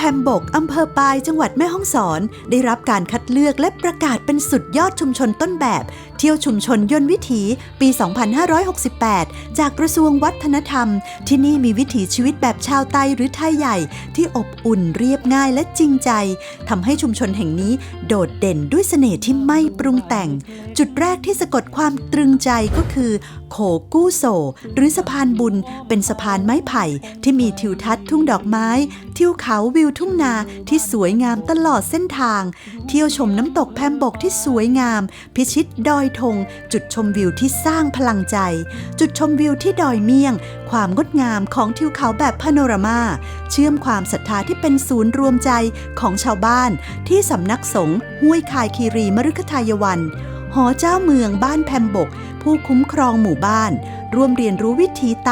แพมบกอำเภอปายจังหวัดแม่ฮ่องสอน ได้รับการคัดเลือกและประกาศเป็นสุดยอดชุมชนต้นแบบ เที่ยวชุมชนยนต์วิถีปี 2568 จากกระทรวงวัฒนธรรม ที่นี่มีวิถีชีวิตแบบชาวไตหรือไทยใหญ่ ที่อบอุ่นเรียบง่ายและจริงใจทำให้ชุมชนแห่งนี้โดดเด่นด้วยเสน่ห์ที่ไม่ปรุงแต่ง จุดแรกที่สะกดความตรึงใจก็คือ โขกู้โซหรือสะพานบุญ เป็นสะพานไม้ไผ่ที่มีทิวทัศน์ทุ่งดอกไม้ ทิวเขาวิวทุ่งนาที่สวยงามตลอดเส้นทาง เที่ยวชมน้ำตกแพมบกที่สวยงาม พิชิตดอยธงจุดชมวิวที่สร้างพลังใจ จุดชมวิวที่ดอยเมี่ยง ความงดงามของทิวเขาแบบพาโนรามาเชื่อมความศรัทธาที่เป็นศูนย์รวมใจของชาวบ้าน ที่สำนักสงฆ์ห้วยคายคีรีมฤคทายวัน หอเจ้าเมืองบ้านแพมบก ผู้คุ้มครองหมู่บ้าน ร่วมเรียนรู้วิถีไต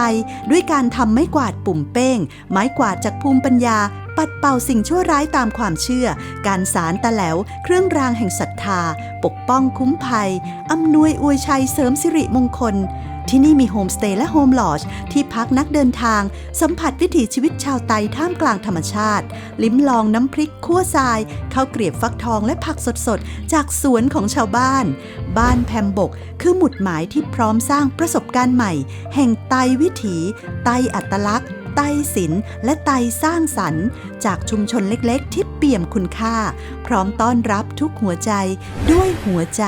ด้วยการทำไม้กวาดปุ่มเป้ง ไม้กวาดจากภูมิปัญญา ปัดเป่าสิ่งชั่วร้ายตามความเชื่อ การสารตะแหลว เครื่องรางแห่งศรัทธา ปกป้องคุ้มภัยอำนวยอวยชัยเสริมสิริมงคล ที่นี่มีโฮมสเตย์และโฮมลอจที่พักนักเดินทาง สัมผัสวิถีชีวิตชาวไตท่ามกลางธรรมชาติ ลิ้มลองน้ำพริกคั่วทรายข้าวเกรียบฟักทองและผักสดๆ จากสวนของชาวบ้าน บ้านแพมบกคือหมุดหมายที่พร้อมสร้างประสบการณ์ใหม่ แห่งไตวิถี ไตอัตลักษณ์ไตศิลป์และไตสร้างสรรค์ จากชุมชนเล็กๆ ที่เปี่ยมคุณค่า พร้อมต้อนรับทุกหัวใจด้วยหัวใจ